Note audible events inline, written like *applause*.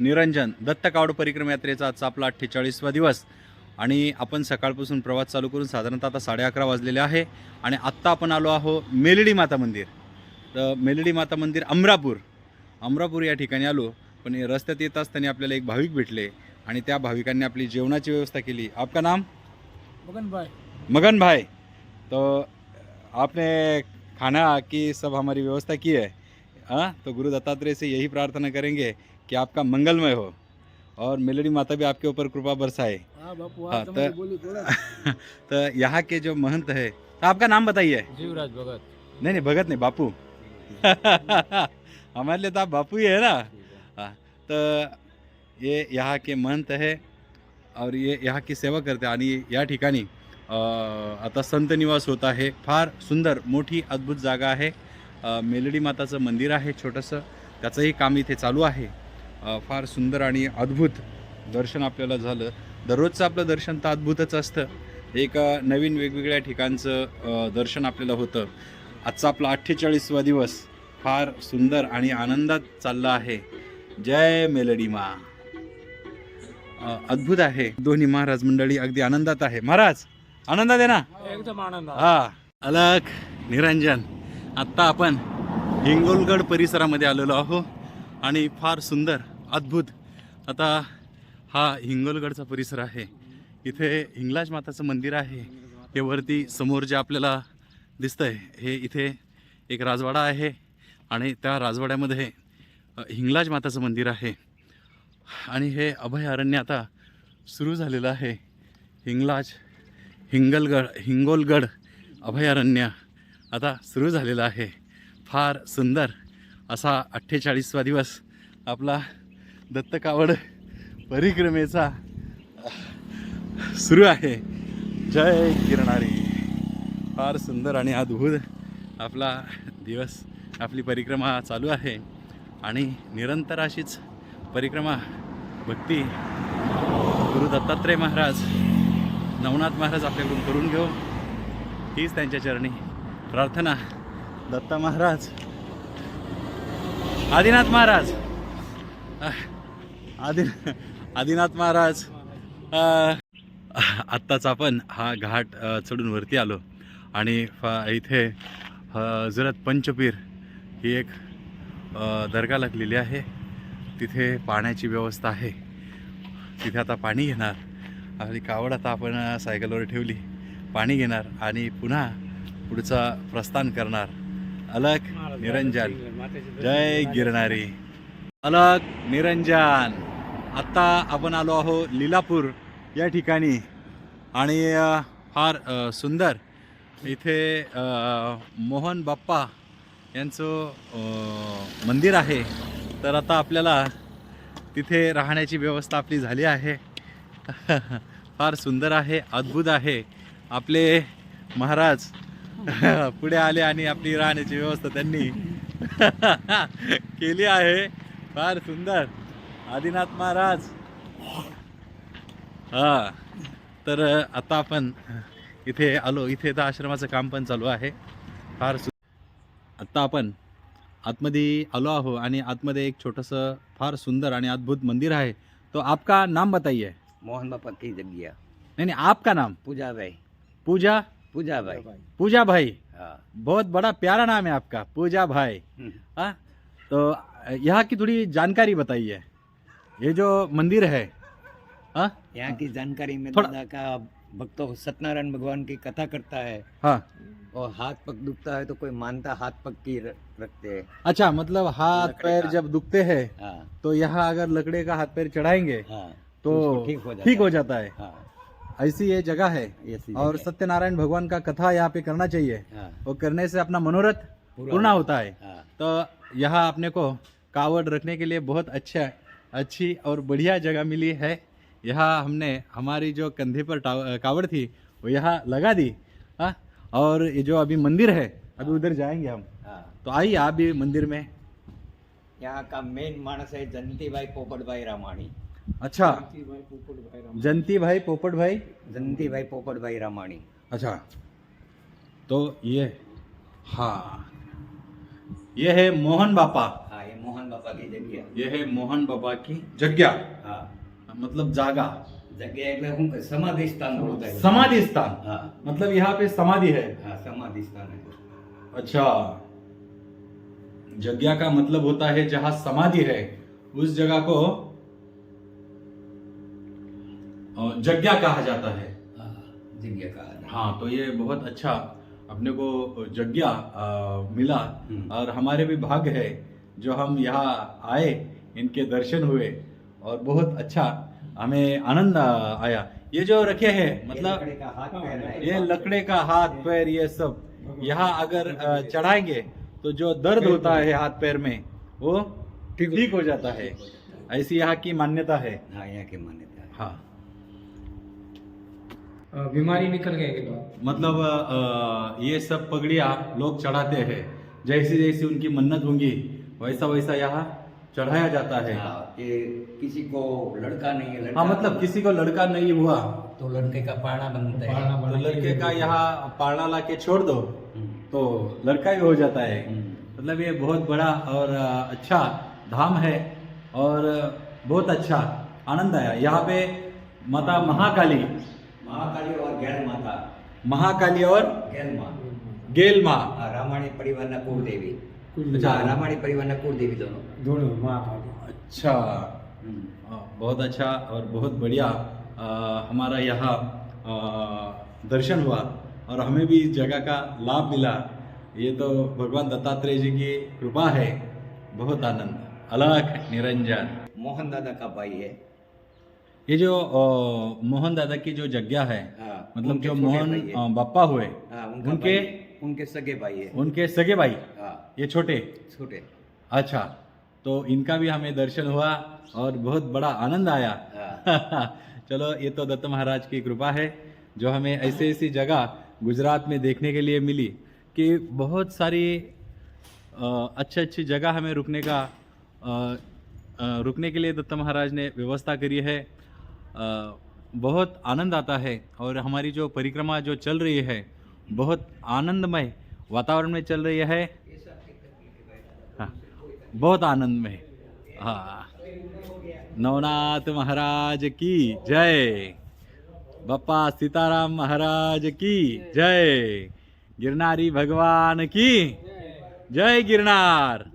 निरंजन दत्त कावड परिक्रमा यात्रेचा आजचा आपला अठ्ठेचाळीसवा दिवस. आणि आपण सकाळपासून प्रवास चालू करून साधारणतः आता साडे अकरा वाजलेले आहे. आणि आत्ता आपण आलो आहो मेलडी माता मंदिर. तर मेलडी माता मंदिर अमरापूर. अमरापूर या ठिकाणी आलो पण रस्त्यात येत असताना आपल्याला एक भाविक भेटले आणि त्या भाविकांनी आपली जेवणाची व्यवस्था केली. आपका नाम? मगन भाई मगन भाई तो आपने खाना की सब हमारी व्यवस्था की है? हाँ तो गुरु दत्तात्रेय से यही प्रार्थना करेंगे कि आपका मंगलमय हो और मेलडी माता भी आपके ऊपर कृपा बरसाए। हाँ बापू हाँ, तो तो- *laughs* तो यहाँ के जो महंत है तो आपका नाम बताइए। जीवराज भगत। नहीं नहीं भगत नहीं बापू। *laughs* हमारे लिए तो आप बापू ही है ना। हाँ तो ये यहाँ के महंत है और ये यहाँ की सेवा करते आणि या ठिकाणी आता संत निवास होत आहे फार सुंदर मोठी अद्भुत जागा आहे अ, मेलडी माताचं मंदिर आहे छोटंसं. त्याचंही काम इथे चालू आहे. फार सुंदर आणि अद्भुत दर्शन आपल्याला झालं. दररोजचं आपलं दर्शन तर अद्भुतच असतं. एक नवीन वेगवेगळ्या ठिकाणचं दर्शन आपल्याला होतं. आजचा आपला अठ्ठेचाळीसवा दिवस फार सुंदर आणि आनंदात चालला आहे. जय मेलडी मा. अद्भुत आहे. दोन्ही महाराज मंडळी अगदी आनंदात आहे. महाराज आनंदात आहे ना. एकदम आनंद. हा अलक निरंजन. आत्ता आपण हिंगोलगड परिसरामध्ये आलेलो आहो आणि फार सुंदर अद्भुत. आता हा हिंगोलगडचा परिसर आहे. इथे हिंगलाज माताचं मंदिर आहे. हे वरती समोर जे आपल्याला दिसतंय हे इथे एक राजवाडा आहे आणि त्या राजवाड्यामध्ये हिंगलाज माताचं मंदिर आहे. आणि हे अभयारण्य आता सुरू झालेलं आहे. हिंगलाज हिंगलगड हिंगोलगड अभयारण्य. आता सुरू झालेला आहे. फार सुंदर असा अठ्ठेचाळीसवा दिवस आपला दत्तकावड परिक्रमेचा सुरू आहे. जय गिरणारी फार सुंदर आणि अद्भुत आपला दिवस आपली परिक्रमा चालू आहे. आणि निरंतर अशीच परिक्रमा भक्ती गुरु दत्तात्रय महाराज नवनाथ महाराज आपल्याकडून करून घेऊ. हीच त्यांच्या चरणी. प्रार्थना. दत्ता महाराज. आदिनाथ महाराज. आदि आदिनाथ महाराज. आत्ताच आपण हा घाट चढून वरती आलो. आणि इथे हजरत पंचपीर ही एक दर्गा लागलेली आहे. तिथे पाण्याची व्यवस्था आहे. तिथे आता पाणी घेणार. आणि कावड आता आपण सायकलवर ठेवली. पाणी घेणार आणि पुन्हा पुढचा प्रस्थान करणार. अलक निरंजन. जय गिरणारी अलक निरंजन. आत्ता आपण आलो आहो लीलापूर या ठिकाणी. आणि फार सुंदर. इथे मोहन बाप्पा यांचं मंदिर आहे. तर आता आपल्याला तिथे राहण्याची व्यवस्था आपली झाली आहे. *laughs* फार सुंदर आहे अद्भुत आहे. आपले महाराज *laughs* पुढे आले आणि आपली राहण्याची व्यवस्था त्यांनी *laughs* केली आहे. फार सुंदर. आदिनाथ महाराज. हा. तर आता आपण इथे आलो. इथे तर आश्रमाचं काम पण चालू आहे. फार सु आत्ता आपण आतमध्ये आलो आहो आणि आतमध्ये एक छोटंसं फार सुंदर आणि अद्भुत मंदिर आहे. तो आपका नाम बताइए. मोहन बापा की जग्या नहीं नहीं आपका नाम? पूजा भाई पूजा? पूजा भाई। पूजा भाई। हाँ। बहुत बड़ा प्यारा नाम है आपका पूजा भाई। हम्म। हाँ तो यहाँ की थोड़ी जानकारी बताइए। ये जो मंदिर है हाँ? यहाँ की जानकारी में थोड़ा- दादा का भक्तों सत्यनारायण भगवान की कथा करता है। हाँ। और हाथ पग दुखता है तो कोई मानता हाथ पग की रखते हैं। अच्छा मतलब हाथ पैर जब दुखते हैं हाँ। तो यहाँ अगर लकड़े का हाथ पैर चढ़ाएँगे हाँ तो ठीक हो जाता हो है। है। हाँ। ऐसी ये जगह है। ऐसी और सत्यनारायण भगवान का कथा यहाँ पे करना चाहिए। हाँ। और करने से अपना मनोरथ पूरा पूर्ण होता है। हाँ। तो यहाँ अपने को कावड़ रखने के लिए बहुत अच्छा अच्छी और बढ़िया जगह मिली है। यहाँ हमने हमारी जो कंधे पर कावड़ थी वो यहाँ लगा दी। हाँ। और ये जो अभी मंदिर है अभी उधर जाएँगे हम। हाँ। तो आइए आप भी मंदिर में। यहाँ का मेन मानस है जंती भाई पोपट भाई रामाणी। अच्छा भाई पोपट भाई राम जंती भाई पोपट भाई जंती भाई पोपट भाई रामाणी अच्छा तो ये हाँ ये है मोहन बापा हाँ ये मोहन बाबा की जगह ये है मोहन बाबा की जग्या હા मतलब जागा જગ્યા એટલે શું કે સમાધિ સ્થાન બોલતા હોય. समाधि स्थान હા मतलब यहाँ पे समाधि है હા સમાધિ સ્થાન है अच्छा जग्या का मतलब होता है जहां समाधि है उस जगह को यज्ञा कहा जाता है। हाँ, यज्ञा कहा हाँ। तो ये बहुत अच्छा अपने को यज्ञा मिला। हम्म। और हमारे भी भाग्य है जो हम यहाँ आए इनके दर्शन हुए और बहुत अच्छा हमें आनंद आया। ये जो रखे मतलब हाँ, है मतलब ये लकड़े का हाथ पैर, ये लकड़े का हाथ पैर ये सब। यहाँ अगर चढ़ाएँगे तो जो दर्द होता है। हाथ पैर में वो ठीक हो जाता है। ऐसी यहाँ की मान्यता है। हाँ यहाँ की मान्यता है। हाँ। बीमारी निकल गए के बाद मतलब ये सब पगड़िया लोग चढ़ाते हैं। जैसी जैसी उनकी मन्नत होंगी वैसा वैसा यहाँ चढ़ाया जाता है। हाँ ये किसी को लड़का नहीं है लड़का हाँ मतलब किसी को लड़का नहीं हुआ। तो लड़के का पाड़ा बनता है। तो लड़के का यहाँ पाड़ा ला के छोड़ दो हम्म, तो लड़का ही हो जाता है। हम्म। मतलब ये बहुत बड़ा और अच्छा धाम है और बहुत अच्छा आनंद आया। यहाँ पे माता महाकाली महाकाली और गैल माता महाकाली और गैल माँ गेल माँ हाँ, रामायणी परिवार न कुलदेवी कुल अच्छा। हाँ, रामायणी परिवार न कुलदेवी दोनों दोनों महाकाली अच्छा हम्म। हाँ, बहुत अच्छा और बहुत बढ़िया अ, हमारा यहाँ अ, दर्शन हुआ और हमें भी इस जगह का लाभ मिला ये तो भगवान दत्तात्रेय जी की कृपा है बहुत आनंद अलग निरंजन मोहन दादा का भाई है ये जो मोहन दादा की जो जग्या है हाँ, मतलब जो मोहन बाप्पा हुए हाँ, उनका उनके उनके सगे भाई है। उनके सगे भाई? हाँ। ये छोटे? छोटे। अच्छा तो इनका भी हमें दर्शन हुआ और बहुत बड़ा आनंद आया। हाँ। *laughs* चलो ये तो दत्त महाराज की कृपा है जो हमें ऐसी ऐसी जगह गुजरात में देखने के लिए मिली कि बहुत सारी अच्छी अच्छी जगह हमें रुकने का अ, अ, रुकने के लिए दत्त महाराज ने व्यवस्था करी है। बहुत आनंद आता है और हमारी जो परिक्रमा जो चल रही है बहुत आनंदमय वातावरण में चल रही है। हाँ, बहुत आनंदमय। हाँ। नवनाथ महाराज की जय। बापा सीताराम महाराज की जय। गिरनारी भगवान की जय गिरनार।